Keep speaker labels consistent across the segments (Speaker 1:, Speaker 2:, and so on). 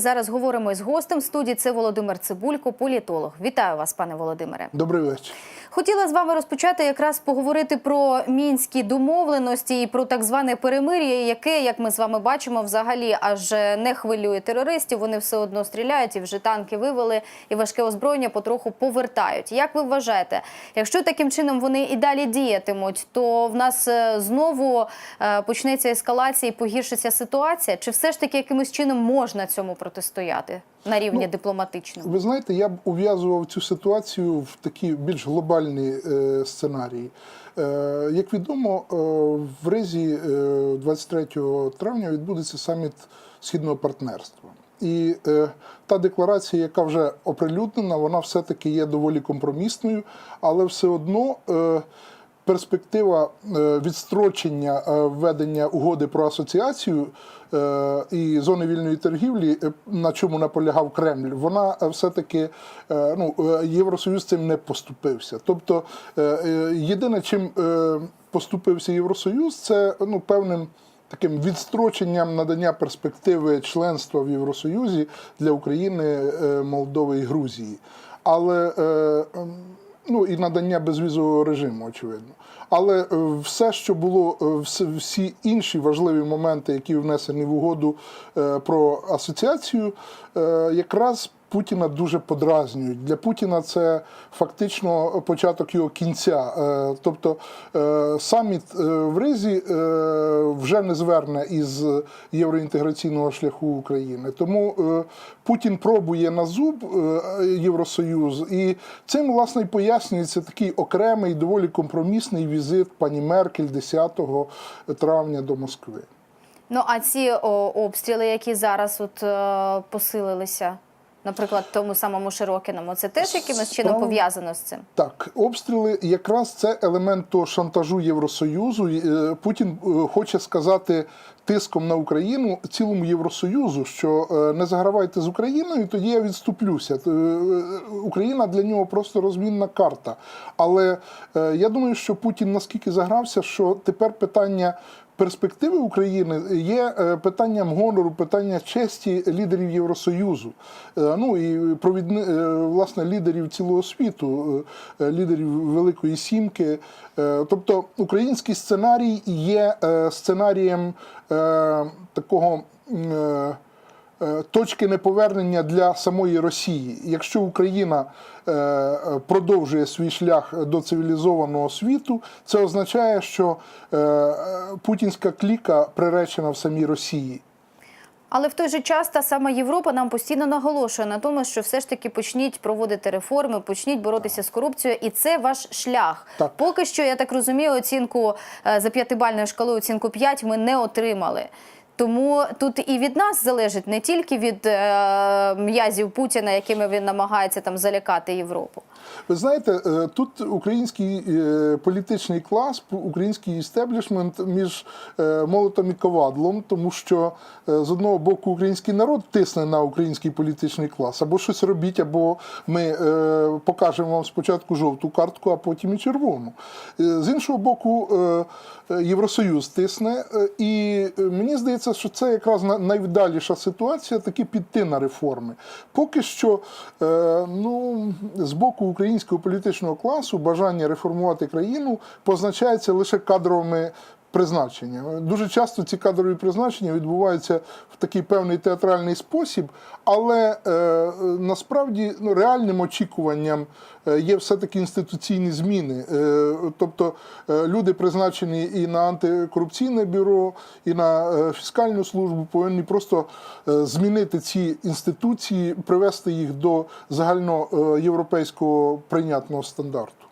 Speaker 1: Зараз говоримо із гостем студії. Це Володимир Цибулько, політолог. Вітаю вас, пане Володимире.
Speaker 2: Добрий вечір.
Speaker 1: Хотіла з вами розпочати якраз поговорити про мінські домовленості і про так зване перемир'я, яке, як ми з вами бачимо, взагалі аж не хвилює терористів. Вони все одно стріляють і вже танки вивели, і важке озброєння потроху повертають. Як ви вважаєте, якщо таким чином вони і далі діятимуть, то в нас е, знову е, почнеться ескалація і погіршиться ситуація? Чи все ж таки якимось чином можна цьому протистояти на рівні
Speaker 2: Ну,
Speaker 1: дипломатичному?
Speaker 2: Ви знаєте, я б ув'язував цю ситуацію в такі більш глобальні е, сценарії. Е, як відомо, е, в Ризі е, 23 травня відбудеться саміт східного партнерства. І е, та декларація, яка вже оприлюднена, вона все-таки є доволі компромісною, але все одно. Е, перспектива е, відстрочення е, введення угоди про асоціацію е, і зони вільної торгівлі, на чому наполягав Кремль, вона все-таки ну, Євросоюз цим не поступився. Тобто, єдине, чим поступився Євросоюз, це ну, певним. Таким відстроченням надання перспективи членства в Євросоюзі для України, Молдови і Грузії. Але ну і надання безвізового режиму, очевидно. Але е, все, що було, е, всі інші важливі моменти, які внесені в угоду е, про асоціацію, якраз Путіна дуже подразнюють. Для Путіна це фактично початок його кінця. Е, Тобто е, саміт е, в Ризі вже не зверне із євроінтеграційного шляху України. Тому Путін пробує на зуб Євросоюз, і цим власне і пояснюється такий окремий, доволі компромісний візит пані Меркель 10 травня до Москви.
Speaker 1: Ну а ці о, обстріли, які зараз от е, посилилися, наприклад, тому самому Широкіному, це теж якимось чином
Speaker 2: Справа-
Speaker 1: пов'язано з цим?
Speaker 2: Так, обстріли якраз це елемент того шантажу Євросоюзу. Е, Путін е, хоче сказати тиском на Україну цілому Євросоюзу, що е, не загравайте з Україною, тоді я відступлюся. Україна для нього просто розмінна карта. Але я думаю, що Путін наскільки загрався, що тепер питання. Перспективи України є е, питанням гонору, питання честі лідерів Євросоюзу, Е, ну і провідни, е, власне лідерів цілого світу, лідерів Великої Сімки. Тобто український сценарій є сценарієм такого. Е, Точки неповернення для самої Росії. Якщо Україна е, продовжує свій шлях до цивілізованого світу, це означає, що е, путінська кліка приречена в самій Росії.
Speaker 1: Але в той же час та сама Європа нам постійно наголошує на тому, що все ж таки почніть проводити реформи, почніть боротися з корупцією, і це ваш шлях.
Speaker 2: Так.
Speaker 1: Поки що, я так розумію, оцінку за п'ятибальною шкалою, оцінку 5 ми не отримали. Тому тут і від нас залежить не тільки від е, м'язів Путіна, якими він намагається там залякати Європу.
Speaker 2: Ви знаєте, е, тут український е, політичний клас, український істеблішмент між е, молотом і ковадлом, тому що з одного боку український народ тисне на український політичний клас, або щось робіть, або ми покажемо вам спочатку жовту картку, а потім і червону. З іншого боку, Євросоюз тисне, і мені здається, що це якраз найвдаліша ситуація таки піти на реформи. Поки що, е, ну, з боку українського політичного класу бажання реформувати країну позначається лише кадровими призначеннями. Дуже часто ці кадрові призначення відбуваються в такий певний театральний спосіб, але е, насправді ну, реальним очікуванням е, є все-таки інституційні зміни. Е, тобто е, люди призначені і на антикорупційне бюро, і на е, фіскальну службу повинні просто е, змінити ці інституції, привести їх до загальноєвропейського прийнятного стандарту.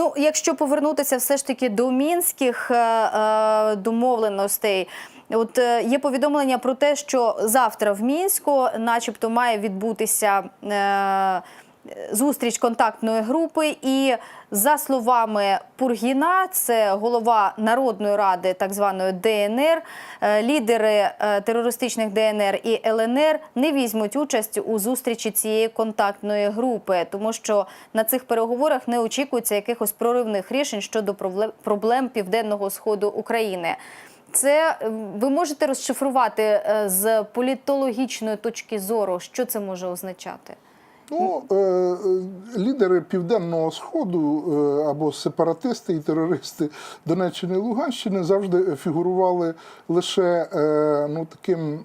Speaker 1: Ну, якщо повернутися все ж таки до мінських е, е, домовленостей. От е, є повідомлення про те, що завтра в мінську, начебто, має відбутися е, зустріч контактної групи, і за словами Пургіна, це голова Народної ради так званої ДНР, е, лідери е, терористичних ДНР і ЛНР не візьмуть участь у зустрічі цієї контактної групи, тому що на цих переговорах не очікується якихось проривних рішень щодо проблем- південного сходу України. Це ви можете розшифрувати е, з політологічної точки зору, що це може означати?
Speaker 2: Ну, е, е, лідери Південного Сходу е, або сепаратисти і терористи Донеччини і Луганщини завжди фігурували лише ну, таким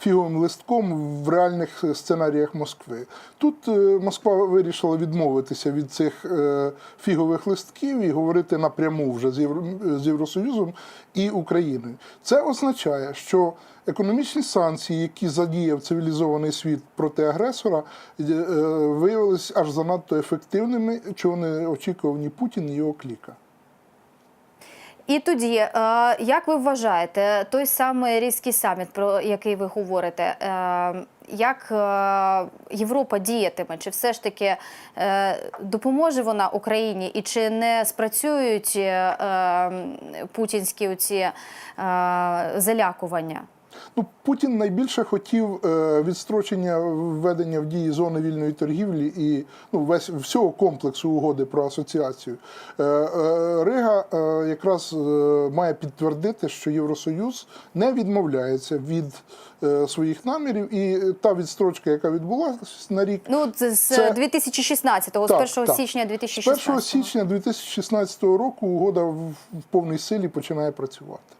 Speaker 2: фіговим листком в реальних сценаріях Москви. Тут е, Москва вирішила відмовитися від цих е, фігових листків і говорити напряму вже з, Євро, з Євросоюзом і Україною. Це означає, що економічні санкції, які задіяв цивілізований світ проти агресора, е, е, виявилися аж занадто ефективними, чого не очікував ні Путін, ні його кліка.
Speaker 1: І тоді, е, як ви вважаєте, той самий різкий саміт, про який ви говорите, е, як е, Європа діятиме? Чи все ж таки допоможе вона Україні, і чи не спрацюють путінські оці залякування?
Speaker 2: Ну, Путін найбільше хотів е, відстрочення введення в дії зони вільної торгівлі і ну, весь всього комплексу угоди про асоціацію. Е, е, Рига якраз має підтвердити, що Євросоюз не відмовляється від своїх намірів, і та відстрочка, яка відбулася на рік,
Speaker 1: Ну, це з
Speaker 2: Це-
Speaker 1: 2016-го,
Speaker 2: Так,
Speaker 1: з 1
Speaker 2: так.
Speaker 1: січня
Speaker 2: з 1
Speaker 1: 2016
Speaker 2: січня 2016 року угода в повній силі починає працювати.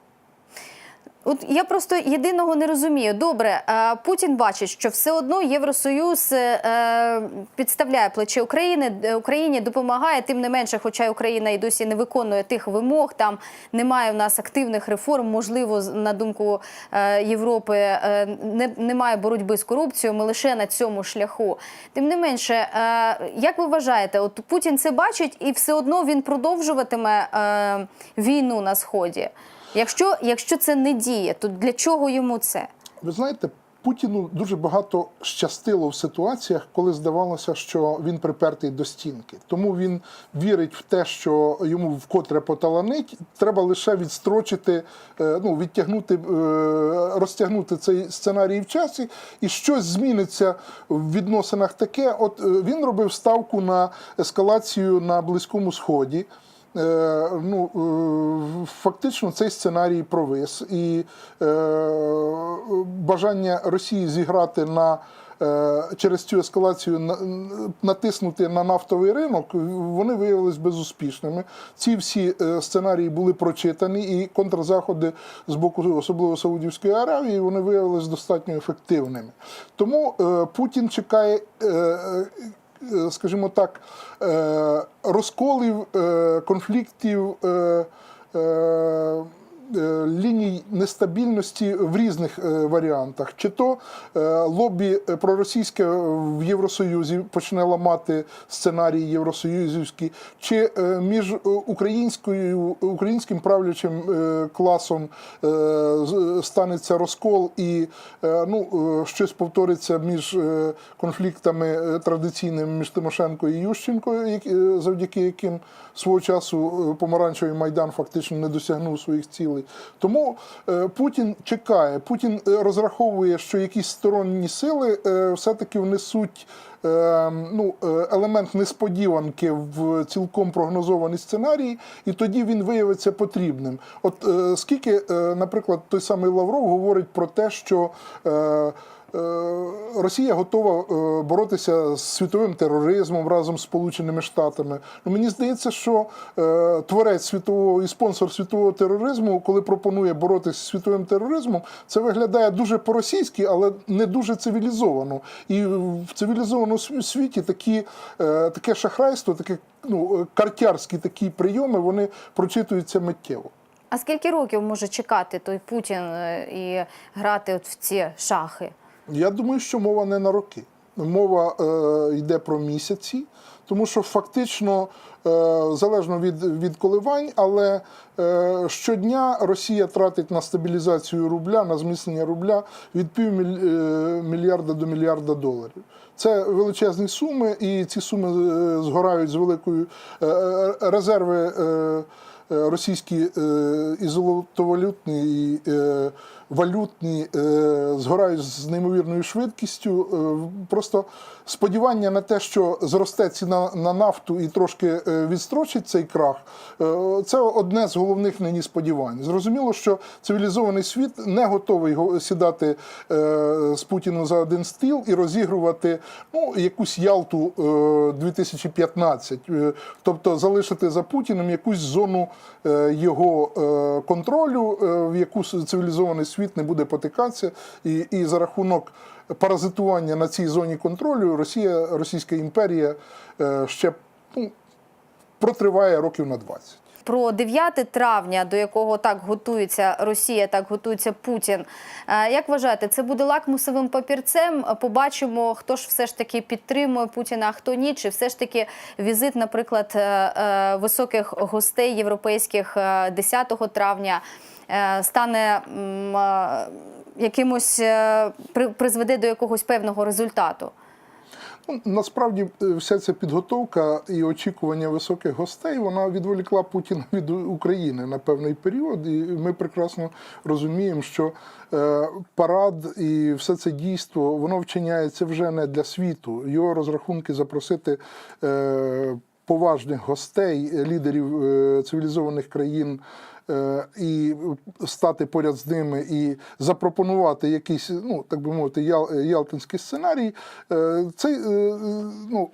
Speaker 1: От я просто єдиного не розумію. Добре, е, Путін бачить, що все одно Євросоюз е, підставляє плече України, е, Україні допомагає. Тим не менше, хоча Україна і досі не виконує тих вимог, там немає в нас активних реформ. Можливо, на думку е, Європи, е, немає боротьби з корупцією. Ми лише на цьому шляху. Тим не менше, е, як ви вважаєте, от Путін це бачить, і все одно він продовжуватиме е, війну на сході. Якщо, якщо це не діє, то для чого йому це?
Speaker 2: Ви знаєте, Путіну дуже багато щастило в ситуаціях, коли здавалося, що він припертий до стінки. Тому він вірить в те, що йому вкотре поталанить. Треба лише відстрочити, е, ну відтягнути, е, розтягнути цей сценарій в часі, і щось зміниться в відносинах таке. От е, він робив ставку на ескалацію на Близькому Сході. Е, ну, е, фактично цей сценарій провис, і е, бажання Росії зіграти на через цю ескалацію натиснути на нафтовий ринок, вони виявились безуспішними. Ці всі сценарії були прочитані, і контрзаходи з боку, особливо Саудівської Аравії, вони виявились достатньо ефективними. Тому Путін чекає. Е, скажімо так, е, розколів, е, конфліктів. Е, Ліній нестабільності в різних е, варіантах, чи то е, лобі проросійське в Євросоюзі почне ламати сценарій євросоюзівський, чи між українською українським правлячим класом станеться розкол і ну, щось повториться між конфліктами традиційними між Тимошенко і Ющенко, завдяки яким свого часу помаранчевий майдан фактично не досягнув своїх цілей. Тому е, Путін чекає, Путін е, розраховує, що якісь сторонні сили е, все-таки внесуть. Ну, елемент несподіванки в цілком прогнозований сценарій, і тоді він виявиться потрібним. От скільки, наприклад, той самий Лавров говорить про те, що Росія готова е, боротися з світовим тероризмом разом з Сполученими Штатами. Ну, мені здається, що е, творець світового і спонсор світового тероризму, коли пропонує боротися з світовим тероризмом, це виглядає дуже по-російськи, але не дуже цивілізовано. І в цивілізованому світі такі, е, таке шахрайство, таке ну, е, картярські такі прийоми, вони прочитуються миттєво.
Speaker 1: А скільки років може чекати той Путін е, і грати от в ці шахи?
Speaker 2: Я думаю, що мова не на роки. Мова е, йде про місяці, тому що фактично, е, залежно від, від коливань, але е, щодня Росія тратить на стабілізацію рубля, на зміцнення рубля від півмільярда до мільярда доларів. Це величезні суми, і ці суми е, згорають з великою е, е, резерви. Е, е, Російські е, і золотовалютні, і е, валютні е, згорають з неймовірною швидкістю. Е, Просто сподівання на те, що зросте ціна на нафту і трошки е, відстрочить цей крах, це одне з головних нині сподівань. Зрозуміло, що цивілізований світ не готовий го- сідати з Путіним за один стіл і розігрувати ну, якусь Ялту е, 2015, е, тобто залишити за Путіним якусь зону його контролю, в яку цивілізований світ не буде потикатися, і, і за рахунок паразитування на цій зоні контролю Росія, Російська імперія е, ще ну, протриває років на 20.
Speaker 1: Про 9 травня, до якого так готується Росія, так готується Путін. Е, Як вважаєте, це буде лакмусовим папірцем? Побачимо, хто ж все ж таки підтримує Путіна, а хто ні. Чи все ж таки візит, наприклад, е, е, високих гостей європейських е, 10 травня стане якимось при- призведе до якогось певного результату?
Speaker 2: Ну, насправді е, вся ця підготовка і очікування високих гостей вона відволікла Путіна від України на певний період. І ми прекрасно розуміємо, що е, парад і все це дійство воно вчиняється вже не для світу. Його розрахунки запросити. Поважних гостей, лідерів е, цивілізованих країн е, і стати поряд з ними і запропонувати якийсь, ну так би мовити, ял- ялтинський сценарій. Це е, е, ну,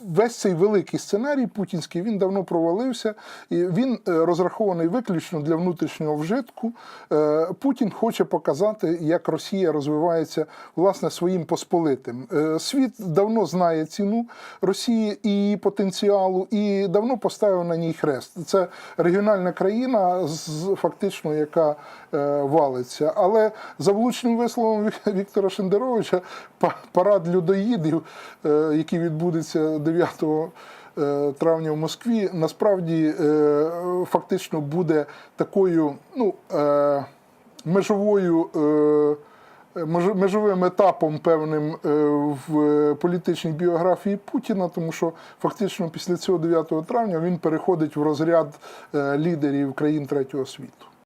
Speaker 2: весь цей великий сценарій путінський він давно провалився, і він е, розрахований виключно для внутрішнього вжитку. Е, Путін хоче показати, як Росія розвивається власне своїм посполитим. Е, Світ давно знає ціну Росії і її потенціалу, і давно поставив на ній хрест. Це регіональна країна, фактично, яка валиться. Але за влучним висловом Віктора Шендеровича, парад людоїдів, е, який відбудеться 9 е, травня в Москві, насправді е, фактично буде такою ну, е, межовою. е, Межовим етапом певним е, в політичній біографії Путіна, тому що фактично після цього 9 травня він переходить в розряд е, лідерів країн третього світу.